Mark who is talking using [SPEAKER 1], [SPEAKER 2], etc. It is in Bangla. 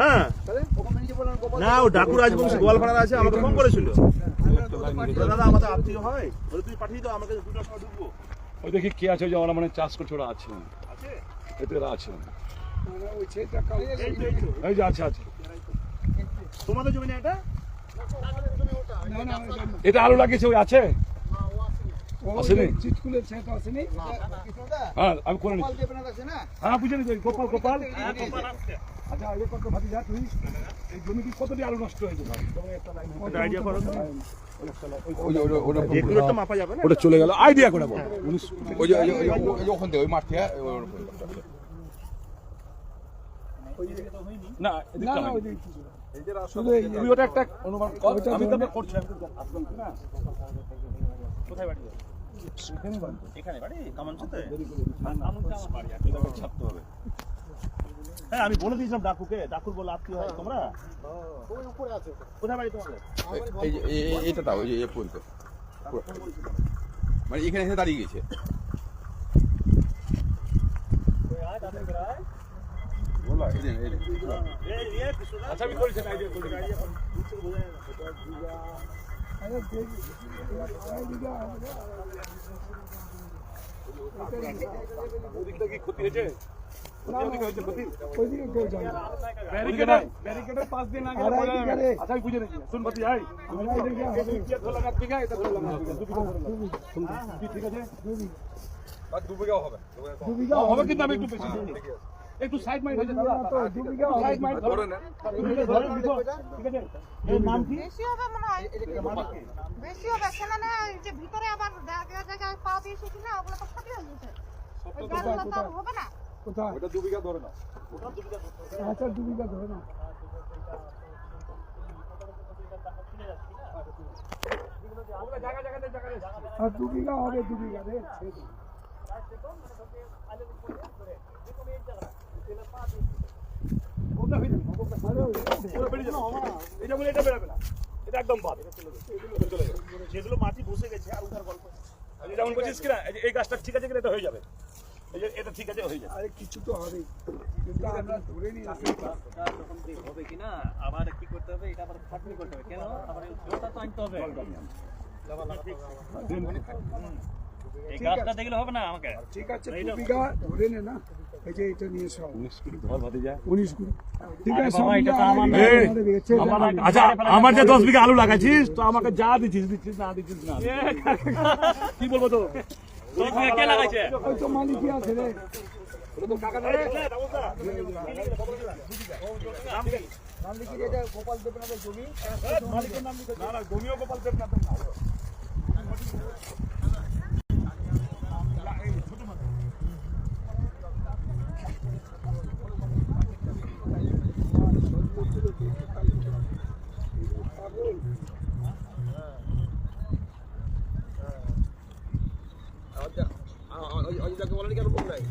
[SPEAKER 1] হ্যাঁ। না ও ডাকুর রাজবংশী গোয়ালপাড়ার আছে আমাকে ফোন করেছিল। দাদা আমাদের আত্মীয় হয় বলে তুমি পাঠিয়ে দাও আমাকে দুটোর সময় ঢুকবো।
[SPEAKER 2] ওই দেখি কে আছে যে ওরা মানে চাষ করছে ওরা আছে। এতে ওরা আছে।
[SPEAKER 1] এই তো, এই তো।
[SPEAKER 2] এই যে আছে আছে।
[SPEAKER 1] তোমাদের জমি না এটা?
[SPEAKER 2] এটা আলু লাগিয়েছে ওই আছে? আসেনি?
[SPEAKER 3] চিটকুলের ছেঁকা আসেনি?
[SPEAKER 2] হ্যাঁ আমি করে নিচ্ছি। হ্যাঁ বুঝে নিচ্ছি গোপাল গোপাল আচ্ছা আগে কত ভাবি যা তুই? এই জমি কতটি আলু নষ্ট হয়েছে? ভাই
[SPEAKER 1] একটা আইডিয়া করো তো।
[SPEAKER 4] ওই যে ওই যে- ওটা
[SPEAKER 2] চলে গেল। আইডিয়া করে বল।
[SPEAKER 4] ওই যে ওখান থেকে ওই মাঠ থেকে।
[SPEAKER 2] একটা অনুমান আমি তো না
[SPEAKER 1] কোথায় বাড়ি? এখানে বাড়ি? কামানচুতে
[SPEAKER 2] ছাড়তে হবে।
[SPEAKER 1] হ্যাঁ আমি বলে দিয়েছিলাম ডাকুকে। ডাকুর বলে আত্মীয় হয় তোমরা? কোথায় বাড়ি তোমাদের?
[SPEAKER 4] এই এই- এই- এইটা দাও ওই এ পর্যন্ত। পুরো। মানে এখানে এসে দাঁড়িয়ে গেছে এই এই।
[SPEAKER 1] এই
[SPEAKER 2] আচ্ছা আমি করেছি আইডিয়া ওদিকটা কি ক্ষতি হয়েছে?
[SPEAKER 3] হবে।
[SPEAKER 2] কিন্তু আমি একটু বেশি। দিই। একটু সাইড মাইন্ড দাদা
[SPEAKER 3] হবে।
[SPEAKER 2] সাইড মাইন্ড ধরে না। ঠিক আছে।
[SPEAKER 1] এর নাম কি?
[SPEAKER 5] বেশি হবে মনে হয়। বেশি হবে। সেখানে ওই যে ভিতরে আবার জায়গায় জায়গায় পা দিয়েছি না ওগুলো তো ক্ষতি হয়ে গেছে। ওই গাছগুলো তো হবে না।
[SPEAKER 3] কোথায়?
[SPEAKER 2] ওটা দু বিঘা ধরে না
[SPEAKER 3] আচ্ছা বিঘা ধরে না
[SPEAKER 2] জায়গা জায়গাতে জায়গা
[SPEAKER 3] আর দু বিঘা হবে দু বিঘা রে
[SPEAKER 2] ওটা হয়ে যাবে ওটা বেরিয়ে যাবে এটা বলে এটা বেরোবে না এটা একদম বাদ এটা চলে যাবে এটা চলে যাবে
[SPEAKER 1] যেগুলো মাটি বসে গেছে আর উঠার গল্প
[SPEAKER 2] যেমন বলছিস কিনা এই গাছটা ঠিক আছে। কিনা এটা হয়ে যাবে এটা ঠিক আছে হয়ে যাবে
[SPEAKER 3] আরে কিছু তো হবে কিন্তু আমরা ধরে নিয়ে
[SPEAKER 6] তখন যে হবে কিনা আবার কি করতে হবে এটা আবার খাটনি করতে হবে কেন আবার এই তো আনতে হবে এই গাছটা দেখলে হবে না আমাকে।
[SPEAKER 3] ঠিক আছে দু বিঘা ধরে নে না। এই যে এটা নিয়ে সব।
[SPEAKER 2] আচ্ছা আমার যে দশ বিঘা আলু লাগাইছিস তো আমাকে যা দিচ্ছিস দিচ্ছিস না দিচ্ছিস না। কি বলব তো
[SPEAKER 6] কে লাগাইছে?
[SPEAKER 3] তো মালিকই আছে রে?
[SPEAKER 2] মালিকের নাম লিখে না না জমিও গোপাল দেবনাথ। নাম বলার কি আর নাই।